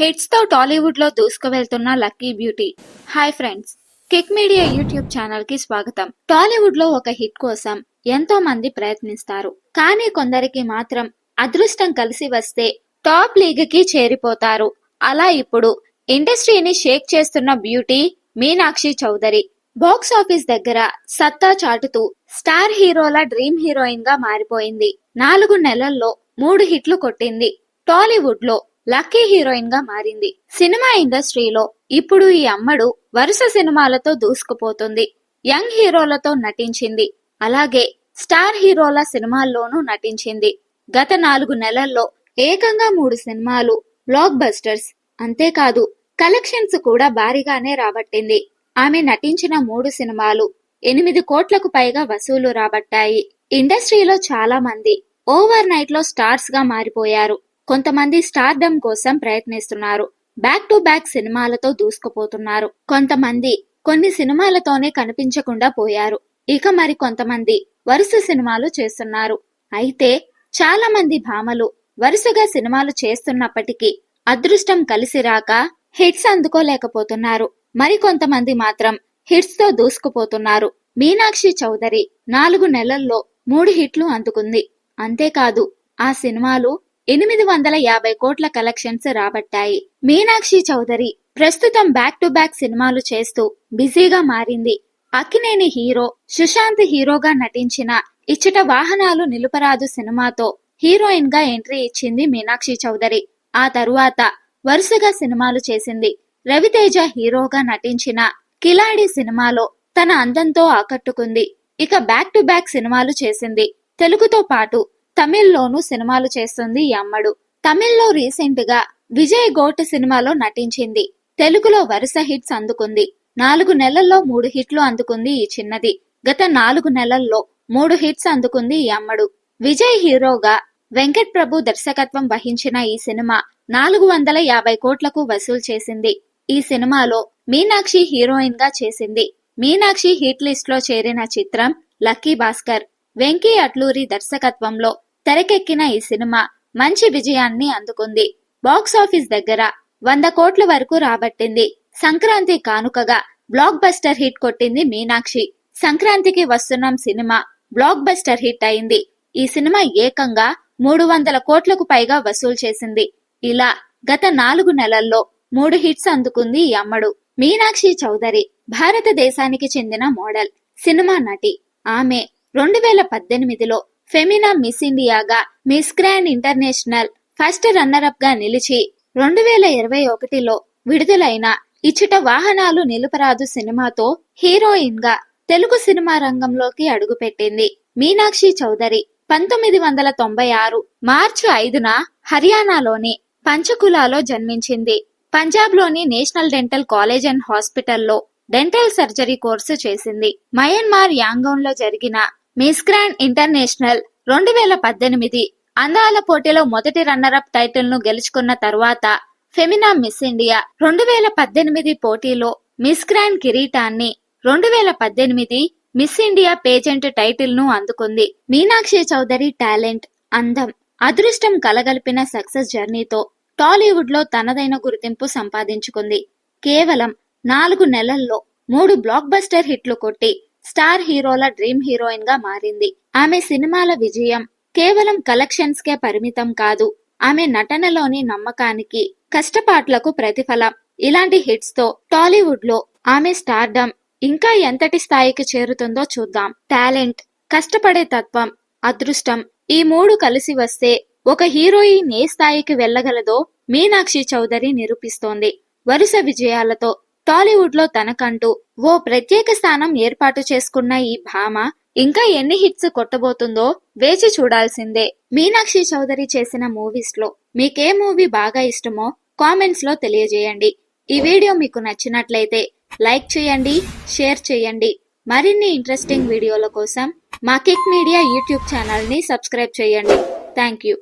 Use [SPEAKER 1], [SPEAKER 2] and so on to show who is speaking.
[SPEAKER 1] హిట్స్తో టాలీవుడ్లో దూసుకువెళ్తున్న lucky beauty. Hi friends. Kick media YouTube ఛానల్కి స్వాగతం. టాలీవుడ్లో ఒక హిట్ కోసం ఎంతో మంది ప్రయత్నిస్తారు. కానీ కొందరికి మాత్రం అదృష్టం కలిసి వస్తే టాప్ లీగ్కి చేరిపోతారు. అలా ఇప్పుడు ఇండస్ట్రీని షేక్ చేస్తున్న beauty Meenakshi Chaudhary box office దగ్గర సత్తా చాటుతూ స్టార్ హీరోల డ్రీమ్ హీరోయిన్గా మారిపోయింది. నాలుగు నెలల్లో మూడు హిట్లు కొట్టింది టాలీవుడ్లో లక్కీ హీరోయిన్గా మారింది. సినిమా ఇండస్ట్రీలో ఇప్పుడు ఈ అమ్మడు వరుస సినిమాలతో దూసుకుపోతుంది. యంగ్ హీరోలతో నటించింది. అలాగే స్టార్ హీరోల సినిమాల్లోనూ నటించింది. గత నాలుగు నెలల్లో ఏకంగా మూడు సినిమాలు బ్లాక్ బస్టర్స్ అంతేకాదు కలెక్షన్స్ కూడా భారీగానే రాబట్టింది. ఆమె నటించిన మూడు సినిమాలు ఎనిమిది కోట్లకు పైగా వసూలు రాబట్టాయి. ఇండస్ట్రీలో చాలా మంది ఓవర్ నైట్లో స్టార్స్గా మారిపోయారు. కొంతమంది స్టార్డమ్ కోసం ప్రయత్నిస్తున్నారు. బ్యాక్ టు బ్యాక్ సినిమాలతో దూసుకుపోతున్నారు. కొంతమంది కొన్ని సినిమాలతోనే కనిపించకుండా పోయారు. ఇక మరి కొంతమంది వరుస సినిమాలు చేస్తున్నారు. అయితే చాలా మంది భామలు వరుసగా సినిమాలు చేస్తున్నప్పటికీ అదృష్టం కలిసి రాక హిట్స్ అందుకోలేకపోతున్నారు. మరి కొంతమంది మాత్రం హిట్స్తో దూసుకుపోతున్నారు. మీనాక్షి చౌదరి నాలుగు నెలల్లో మూడు హిట్లు అందుకుంది. అంతేకాదు ఆ సినిమాలు ఎనిమిది వందల యాభై కోట్ల కలెక్షన్స్ రాబట్టాయి. మీనాక్షి చౌదరి ప్రస్తుతం బ్యాక్ టు బ్యాక్ సినిమాలు చేస్తూ బిజీగా మారింది. అక్కినేని హీరో సుశాంత్ హీరోగా నటించిన ఇచ్చట వాహనాలు నిలుపరాదు సినిమాతో హీరోయిన్గా ఎంట్రీ ఇచ్చింది మీనాక్షి చౌదరి. ఆ తరువాత వరుసగా సినిమాలు చేసింది రవితేజ హీరోగా నటించిన కిలాడి సినిమాలో తన అందంతో ఆకట్టుకుంది. ఇక బ్యాక్ టు బ్యాక్ సినిమాలు చేసింది. తెలుగుతో పాటు తమిళ్ళోనూ సినిమాలు చేస్తుంది ఈ అమ్మడు. తమిళ్ళో రీసెంట్గా విజయ్ గోట్ సినిమాలో నటించింది. తెలుగులో వరుస హిట్స్ అందుకుంది. నాలుగు నెలల్లో మూడు హిట్లు అందుకుంది ఈ చిన్నది. గత నాలుగు నెలల్లో మూడు హిట్స్ అందుకుంది ఈ అమ్మడు. విజయ్ హీరోగా వెంకట్ ప్రభు దర్శకత్వం వహించిన ఈ సినిమా నాలుగు వందల యాభై కోట్లకు వసూలు చేసింది. ఈ సినిమాలో మీనాక్షి హీరోయిన్గా చేసింది. మీనాక్షి హిట్ లిస్ట్లో చేరిన చిత్రం లక్కీ భాస్కర్ వెంకీ అట్లూరి దర్శకత్వంలో తెరకెక్కిన ఈ సినిమా మంచి విజయాన్ని అందుకుంది. బాక్స్ ఆఫీస్ దగ్గర వంద కోట్ల వరకు రాబట్టింది. సంక్రాంతి కానుకగా బ్లాక్ బస్టర్ హిట్ కొట్టింది మీనాక్షి. సంక్రాంతికి వస్తున్నాం సినిమా బ్లాక్ బస్టర్ హిట్ అయింది. ఈ సినిమా ఏకంగా మూడు వందల కోట్లకు పైగా వసూలు చేసింది. ఇలా గత నాలుగు నెలల్లో మూడు హిట్స్ అందుకుంది ఈ అమ్మడు. మీనాక్షి చౌదరి భారతదేశానికి చెందిన మోడల్ సినిమా నటి. ఆమె రెండు వేల పద్దెనిమిదిలో Femina miss ఇండియాగా Miss Grand International first runner అప్గా నిలిచి రెండు వేల ఇరవై ఒకటిలో విడుదలైన ఇచ్చట వాహనాలు నిలుపరాదు సినిమాతో హీరోయిన్గా తెలుగు సినిమా రంగంలోకి అడుగుపెట్టింది మీనాక్షి చౌదరి. పంతొమ్మిది వందల తొంభై ఆరు మార్చి ఐదున హర్యానాలోని పంచకులాలో జన్మించింది. పంజాబ్లోని నేషనల్ డెంటల్ కాలేజ్ అండ్ హాస్పిటల్లో డెంటల్ సర్జరీ కోర్సు చేసింది. మయన్మార్ యాంగోన్లో జరిగిన మిస్ గ్రాండ్ ఇంటర్నేషనల్ రెండు వేల పద్దెనిమిది అందాల పోటీలో మొదటి రన్నర్ అప్ టైటిల్ను గెలుచుకున్న తరువాత ఫెమినా మిస్ ఇండియా రెండు వేల పద్దెనిమిది పోటీలో మిస్ గ్రాండ్ కిరీటాన్ని రెండు వేల పద్దెనిమిది మిస్ ఇండియా పేజెంట్ టైటిల్ను అందుకుంది. మీనాక్షి చౌదరి టాలెంట్ అందం అదృష్టం కలగలిపిన సక్సెస్ జర్నీతో టాలీవుడ్లో తనదైన గుర్తింపు సంపాదించుకుంది. కేవలం నాలుగు నెలల్లో మూడు బ్లాక్ బస్టర్ హిట్లు కొట్టి స్టార్ హీరోల డ్రీమ్ హీరోయిన్గా మారింది. ఆమె సినిమాల విజయం కేవలం కలెక్షన్స్ కే పరిమితం కాదు ఆమె నటనలోని నమ్మకానికి కష్టపాట్లకు ప్రతిఫలం. ఇలాంటి హిట్స్తో టాలీవుడ్లో ఆమె స్టార్డమ్ ఇంకా ఎంతటి స్థాయికి చేరుతుందో చూద్దాం. టాలెంట్ కష్టపడే తత్వం అదృష్టం ఈ మూడు కలిసి వస్తే ఒక హీరోయిన్ ఏ స్థాయికి వెళ్ళగలదో మీనాక్షి చౌదరి నిరూపిస్తోంది. వరుస విజయాలతో టాలీవుడ్లో తనకంటూ ఓ ప్రత్యేక స్థానం ఏర్పాటు చేసుకున్న ఈ భామ ఇంకా ఎన్ని హిట్స్ కొట్టబోతుందో వేచి చూడాల్సిందే. మీనాక్షి చౌదరి చేసిన మూవీస్లో మీకే మూవీ బాగా ఇష్టమో కామెంట్స్లో తెలియజేయండి. ఈ వీడియో మీకు నచ్చినట్లయితే లైక్ చేయండి షేర్ చేయండి. మరిన్ని ఇంట్రెస్టింగ్ వీడియోల కోసం మా కిక్ మీడియా యూట్యూబ్ ఛానల్ని సబ్స్క్రైబ్ చేయండి. Thank you.